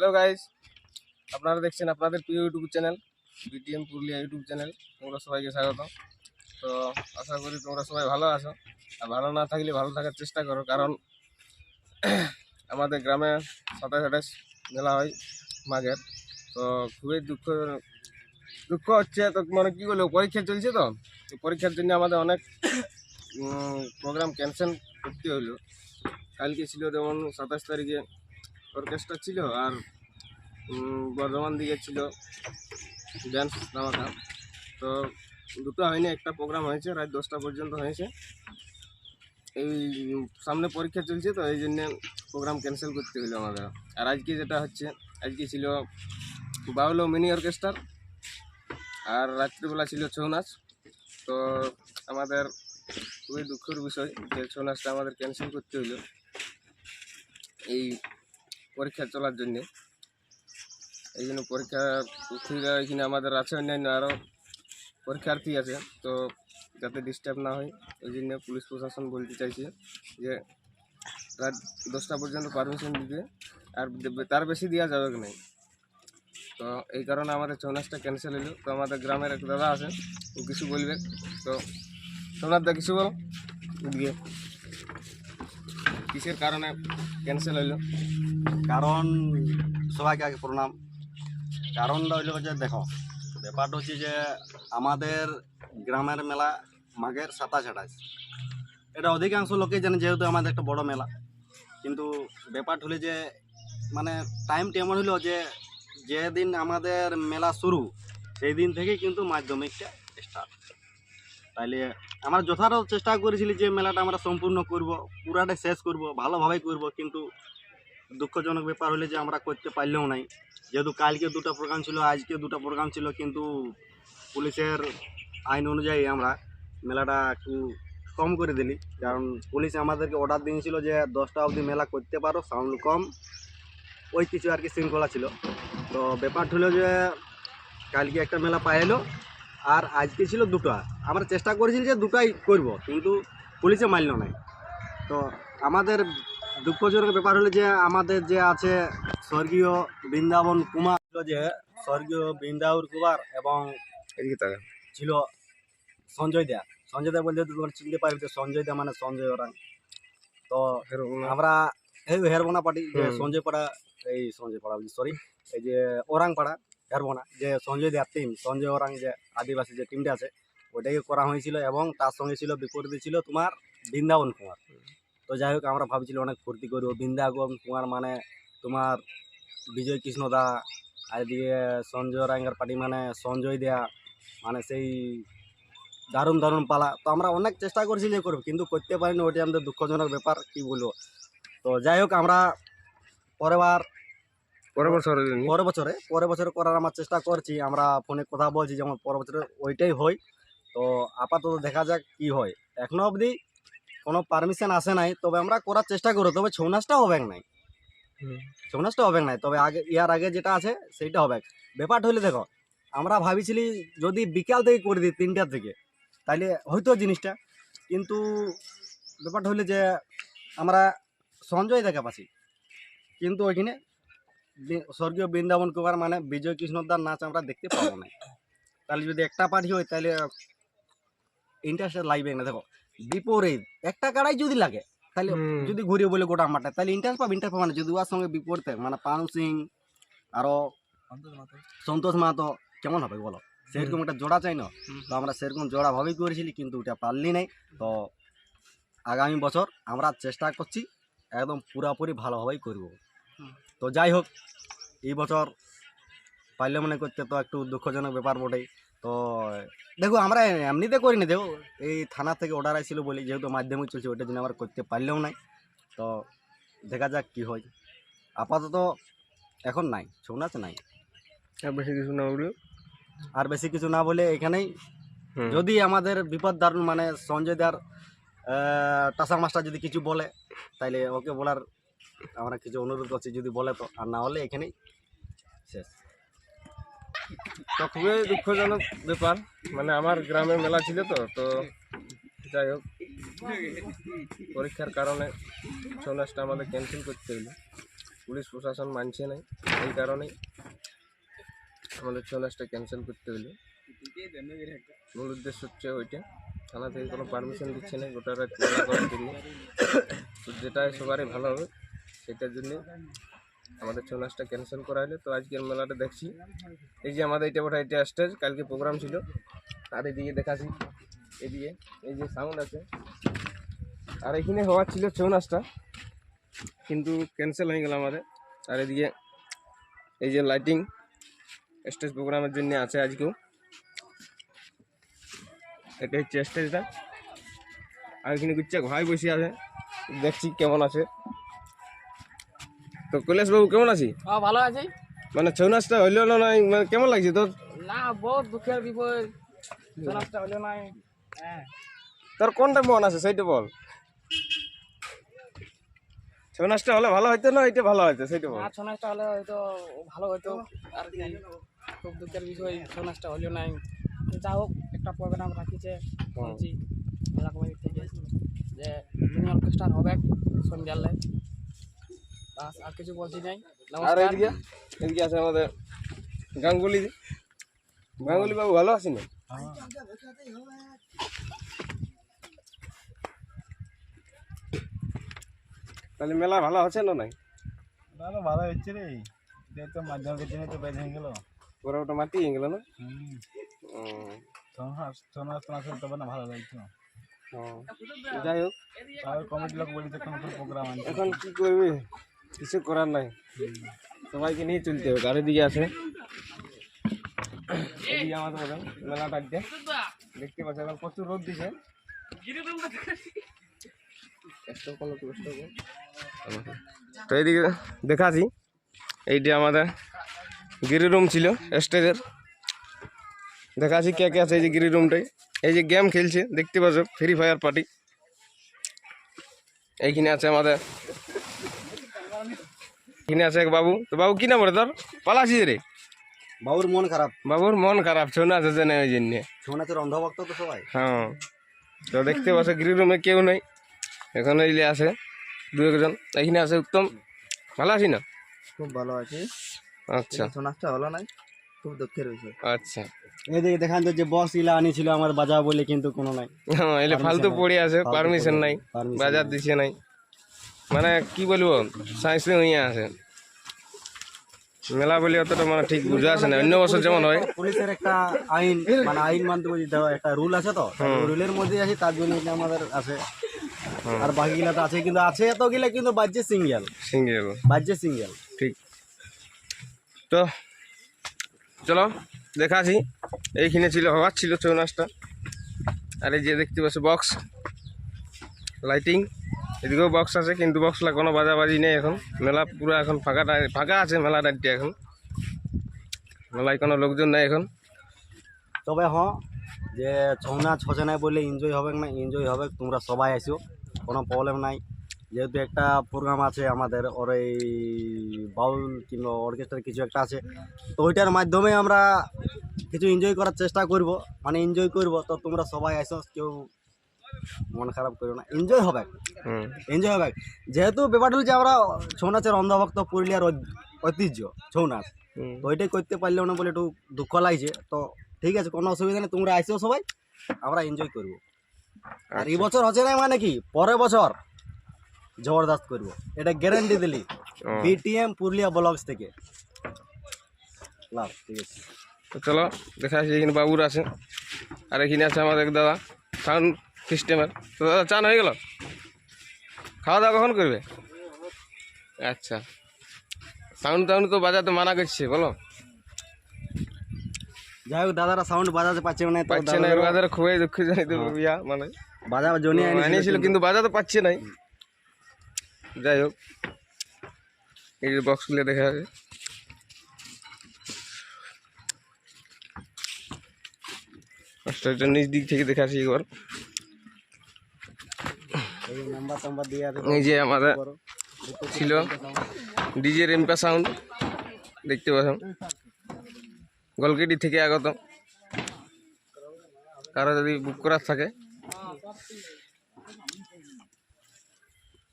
Hello guys আপনারা দেখছেন আপনাদের প্রিয় YouTube channel BTM Purulia YouTube channel তোমরা সবাইকে স্বাগত তো আশা করি তোমরা সবাই ভালো আছো। আর ভালো না থাকলে ভালো থাকার চেষ্টা করো, কারণ আমাদের গ্রামে সাতাশ আঠাশ মেলা হয় মাঘের। তো খুবই দুঃখ দুঃখ হচ্ছে, তো মানে কী বলব, পরীক্ষা চলছে তো। পরীক্ষার জন্য আমাদের অনেক প্রোগ্রাম ক্যান্সেল করতে হইল। কালকে ছিল যেমন সাতাশ তারিখে অর্কেস্ট্রা ছিল আর বর্ধমান দিকে ছিল ড্যান্স ধামাকা তো দুটো হয়নি, একটা প্রোগ্রাম হয়েছে, রাত দশটা পর্যন্ত হয়েছে। এই সামনে পরীক্ষা চলছে, তো এই জন্যে প্রোগ্রাম ক্যান্সেল করতে হলো আমাদের। আর আজকে যেটা হচ্ছে, আজকে ছিল বাউলো মিনি অর্কেস্ট্রার আর রাত্রিবেলা ছিল ছৌ নাচ। তো আমাদের খুবই দুঃখের বিষয় যে ছৌ নাচটা আমাদের ক্যান্সেল করতে হলো। এই পরীক্ষা চলার জন্যে। এই জন্য পরীক্ষা এখানে আমাদের আছে অন্যান্য আরও পরীক্ষার্থী আছে, তো যাতে ডিস্টার্ব না হয় ওই জন্য পুলিশ প্রশাসন বলতে চাইছে যে, রাত দশটা পর্যন্ত পারমিশন দিতে, আর তার বেশি দেওয়া যাবে নাই। তো এই কারণে আমাদের ছৌ নাচটা ক্যান্সেল হলো। তো আমাদের গ্রামের এক দাদা আছে, ও কিছু বলবে। তো সোনার দা কিছু বলো? দিয়ে কিসের কারণে ক্যান্সেল হলো কারণ সবাইকে আগে প্রণাম। কারণটা হইল যে দেখো, ব্যাপারটা হচ্ছে যে আমাদের গ্রামের মেলা মাঘের সাতাশ আঠাশ। এটা অধিকাংশ লোকে জানে যেহেতু আমাদের একটা বড় মেলা। কিন্তু ব্যাপারটা হলে যে মানে টাইমটা এমন হলো যে যেদিন আমাদের মেলা শুরু সেই দিন থেকেই কিন্তু মাধ্যমিকটা স্টার্ট তাইলে আমরা যথাযথ চেষ্টা করেছিলি যে মেলাটা আমরা সম্পূর্ণ করব পুরাটা শেষ করব ভালোভাবে করব, কিন্তু দুঃখজনক ব্যাপার হলে যে আমরা করতে পারলেও নাই। যেহেতু কালকে দুটো প্রোগ্রাম ছিল, আজকে দুটো প্রোগ্রাম ছিল, কিন্তু পুলিশের আইন অনুযায়ী আমরা মেলাটা একটু কম করে দিলি। কারণ পুলিশ আমাদেরকে অর্ডার দিয়েছিল যে দশটা অবধি মেলা করতে পারো সাউন্ড কম, ওই কিছু আর কি শৃঙ্খলা ছিল। তো ব্যাপারটা হলো যে কালকে একটা মেলা পাইলো আর আজকে ছিল দুটো। আমরা চেষ্টা করেছি যে দুটাই করব কিন্তু পুলিশে মানল নাই তো আমাদের দুঃখজনক ব্যাপার হলো যে আমাদের যে আছে স্বর্গীয় বৃন্দাবন কুমার ছিল যে স্বর্গীয় বৃন্দাবন কুমার এবং ছিল সঞ্জয় দা। সঞ্জয় দা বলতে তোমার চিনতে পারবে যে সঞ্জয় দা মানে সঞ্জয় ওরাং। তো আমরা এই হেরবোনা পার্টি। সঞ্জয় পাড়া এই সঞ্জয় পাড়া সরি এই যে ওরাং পাড়া। হেরবোনা যে সঞ্জয় দেয়ার টিম সঞ্জয় ওরাং যে আদিবাসী যে টিমটা আছে ওটাকে করা হয়েছিল এবং তার সঙ্গে ছিল, বিপরীতে ছিল তোমার বৃন্দাবন কুমার। তো যাই হোক, আমরা ভাবছিলাম অনেক ফুর্তি করব। বৃন্দাবন কুমার মানে তোমার বিজয় কৃষ্ণ দা, আর এদিকে সঞ্জয় রাঙ্গার পার্টি মানে সঞ্জয় দেয়া মানে সেই দারুণ দারুণ পালা। তো আমরা অনেক চেষ্টা করছি যে করব, কিন্তু করতে পারিনি। ওটি আমাদের দুঃখজনক ব্যাপার, কি বলব? তো যাই হোক, আমরা পরের বার পরের বছর পরের বছরে পরের বছরে করার আমার চেষ্টা করছি। আমরা ফোনে কথা বলছি যেমন পরের বছরে ওইটাই হয়। তো আপাতত দেখা যাক কি হয়। এখনও অবধি কোনো পারমিশন আসে নাই তবে আমরা করার চেষ্টা করব তবে ছৌ নাচটা হবে নাই। ছৌ নাচটা হবে নাই। তবে আগে ইয়ার আগে যেটা আছে সেইটা হবে। ব্যাপারটা হলে দেখো আমরা ভাবিছিলি যদি বিকাল থেকে করে দিই তিনটার থেকে তাইলে হয়তো জিনিসটা। কিন্তু ব্যাপারটা হলে যে আমরা সঞ্জয় দেখা পাচ্ছি। কিন্তু ওইখানে স্বর্গীয় বৃন্দাবন কুমার মানে বিজয় কৃষ্ণদার নাচ আমরা দেখতে পাবো না। তাহলে যদি একটা পার্টি হয় তাহলে ইন্টারেস্ট লাগবে না। দেখো বিপরীত একটা কাড়াই যদি লাগে তাহলে যদি ঘুরিয়ে বলে গোটা মাঠে তাহলে ইন্টারেস্ট পাবে ইন্টারেস্ট পাবে না। যদি ওর সঙ্গে বিপরীতে মানে পানু সিং আরও সন্তোষ মাহাতো। কেমন হবে বলো? সেরকম একটা জোড়া চাই না। তো আমরা সেরকম জোড়া ভাবেই করেছিলি কিন্তু ওটা পারলি নাই। তো আগামী বছর আমরা চেষ্টা করছি একদম পুরাপুরি ভালোভাবেই করব। তো যাই হোক এই বছর পারলে মনে করতে তো একটু দুঃখজনক ব্যাপার বটেই। তো দেখো আমরা এমনিতে করিনি দেখো এই থানা থেকে অর্ডার আসছিল বলি যেহেতু মাধ্যমিক চলছে ওইটার জন্য আমরা করতে পারলেও নাই। তো দেখা যাক কি হয়। আপাতত এখন নাই ছৌ নাচ নাই? আর বেশি কিছু না বলল আর বেশি কিছু না বলে এখানেই। যদি আমাদের বিপদ দারুণ মানে সঞ্জয় দার টাসা মাস্টার যদি কিছু বলে তাইলে ওকে বলার আমরা কিছু অনুরোধ করছি, যদি বলে তো, আর না হলে এখানেই শেষ। তো খুবই দুঃখজনক ব্যাপার মানে আমার গ্রামে মেলা ছিল তো তো যাই হোক, পরীক্ষার কারণে ছৌ নাচটা আমাদের ক্যান্সেল করতে হলো। পুলিশ প্রশাসন মানছে না এই কারণেই আমাদের ছৌ নাচটা ক্যান্সেল করতে হলো। মূল উদ্দেশ্য হচ্ছে ওইটা। থানা থেকে কোনো পারমিশন দিচ্ছে না, গোটা রাত মেলা তো যেটা সবারই ভালো হবে। সেটার জন্য আমাদের ছৌ নাচটা ক্যান্সেল করা হলো। তো আজকের মেলাটা দেখছি। এই যে আমাদের এটা ওটা এটা স্টেজ কালকে প্রোগ্রাম ছিল। আর এদিকে দেখাচ্ছি। এদিকে এই যে সাউন্ড আছে। আর এখানে হওয়ার ছিল ছৌ নাচটা কিন্তু ক্যান্সেল হয়ে গেল আমাদের। আর এদিকে এই যে লাইটিং স্টেজ প্রোগ্রামের জন্য আছে আজকেও। এটা হচ্ছে স্টেজটা আর এখানে গুচ্ছা ভাই বসে আছে। দেখছি কেমন আছে। তো কৈলাস বাবু কেমন আছি? হ্যাঁ ভালো আছি। মানে ছৌ নাচটা হইল না নাই মানে কেমন লাগছে তোর? না বহুত দুঃখের বিপদ। সোনাসটা হলো নাই। হ্যাঁ। তোর কোনটা মন আছে সেইটা বল। ছৌ নাচটা হলে ভালো হইতো না এটা ভালো হইতো সেইটা বল। না সোনাসটা হলে হয়তো ভালো হতো আর খুব দুঃখের বিষয় সোনাসটা হলো নাই। যা হোক একটা প্রোগ্রাম রাখিছে বলছি মেলা কমিটি থেকে যে মিনি অর্কেস্ট্রার হবে সন্ধ্যালে বাস আর কিছু বলছি নাই। আর এদিকে? এদিকে আছে আমাদের গাঙ্গুলি গাঙ্গুলি বাবু ভালো আছি না তাহলে মেলা ভালো আছে না নাই? ভালো ভালো হচ্ছে রে। তো মাধ্যমিকের জন্য তো বেঁধে হয়ে গেল। পুরো ওটা মাটি হয়ে গেল না? তবে না ভালো লাগছে। হুম। যাই হোক। কমিটি লোক বলি তো কোনো প্রোগ্রাম এখন কি করবি? কিছু করার নাই। সবাইকে নিয়ে চলতে হবে গাড়ি দিকে আছে। আমাদের দেখতে পাচ্ছি এখন প্রচুর রোদ দিছে। তো এইদিকে দেখাছি এইটা আমাদের গিরি রুম ছিল, স্টেজের। দেখাছি কে কে আছে এই যে গিরি রুমটাই। এই যে গেম খেলছে, দেখতে পাচ্ছ, ফ্রি ফায়ার পার্টি। এইখানে আছে আমাদের এখানে আছে এক বাবু। তো বাবু কি নাম রে তোর? পালাছিস রে। বাবুর মন খারাপ। বাবুর মন খারাপ ছৌ নাচ আছে না ওই জন্যে। ছৌ নাচের অন্ধভক্ত তো সবাই। হ্যাঁ। তো দেখতে পাচ্ছ গৃহ রুমে কেউ নেই। এখন এইলে আছে দু একজন। এখানে আছে উত্তম। ভালো আছি না? খুব ভালো আছে। আচ্ছা। ছৌ নাচটা হলো নাই। খুব দুঃখের বিষয়। আচ্ছা। এদিকে দেখান তো যে বস ইলা আনিছিল আমার বাজা বলে কিন্তু কোনো নাই। হ্যাঁ এলে ফালতু পড়ে আছে পারমিশন নাই। বাজার দিছে নাই। মানে কি বলব সায়েন্সে হইয়া আছে। মেলা বলে অতটা মানে ঠিক বুঝা আছে না অন্য বছর যেমন হয়। পুলিশের একটা আইন মানে আইন মানতে দেওয়া একটা রুল আছে তো? রুলের মধ্যে আছে তার জন্য এটা আমাদের আছে। আর বাকিগুলা তো আছে কিন্তু আছে এতগুলা কিন্তু বাজছে সিঙ্গেল। সিঙ্গেল। বাজছে সিঙ্গেল। ঠিক। তো চলো দেখাছি। এইখানে ছিল হওয়ার ছিল ছৌ নাচটা। আর এই যে দেখতে পাচ্ছ বক্স লাইটিং এদিকেও বক্স আছে, কিন্তু বক্সলা কোনো বাজাবাজি নেই এখন। মেলা পুরো এখন ফাঁকা ফাঁকা আছে মেলা ডাইটটা এখন। মেলায় কোনো লোকজন নাই এখন। তবে হ্যাঁ যে ছৌ নাচ হচ্ছে না বলে এনজয় হবে না এনজয় হবে তোমরা সবাই আসো কোনো প্রবলেম নাই। যেহেতু একটা প্রোগ্রাম আছে আমাদের, ওর এই বাউল কিংবা অর্কেস্ট্রার কিছু একটা আছে, তো ওইটার মাধ্যমে আমরা কিছু এনজয় করার চেষ্টা করব মানে এনজয় করব, তো তোমরা সবাই আসো কেউ মন খারাপ করো না এনজয় হবে। হুম। এনজয় হবে। যেহেতু ব্যাপারটা হচ্ছে আমরা ছৌ নাচের অন্ধভক্ত পুরুলিয়ার ঐতিহ্য ছৌ নাচ তো ওইটাই করতে পারলেও না বলে একটু দুঃখ লাগছে। তো ঠিক আছে কোনো অসুবিধা নেই তোমরা আসো সবাই আমরা এনজয় করব। আর এই বছর হচ্ছে না মানে কি পরের বছর জবরদস্ত করব। এটা গ্যারান্টি দিলি বিটিএম পুরুলিয়া ব্লগস থেকে। লাভ ঠিক আছে। তো চলো দেখাচ্ছি এখানে বাবুর আছে। আর এখানে আছে আমাদের এক দাদা সাউন্ড সিস্টেমের তো দাদা চান হয়ে গেল? খাওয়া দাওয়া কখন করবে? আচ্ছা। সাউন্ড টাউন্ড তো বাজাতে মানা করছে বলো। যাই হোক দাদারা সাউন্ড বাজাতে পারছে না পাচ্ছে না বাজারে খুবই দুঃখজনিত ইয়া মানে। বাজার জন্য আনিয়েছিল কিন্তু। বাজাতে পাচ্ছে নাই। যাই হোক এই যে বক্সগুলো দেখা যাচ্ছে। স্টেজটা নিচ দিক থেকে দেখাচ্ছি একবার নাম্বার টাম্বার দিয়ে আছে এই যে আমাদের ছিল ডিজের এমপা সাউন্ড দেখতে পাচ্ছেন? গলকেটি থেকে আগত। কারও যদি বুক করার থাকে।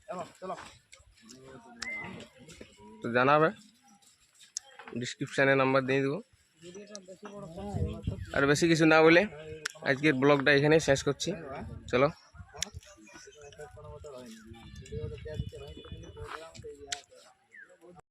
তো তো জানাবে ডিসক্রিপশানে নাম্বার দিয়ে দেবো। আর বেশি কিছু না বলে আজকের ব্লগটা এখানেই শেষ করছি। চলো।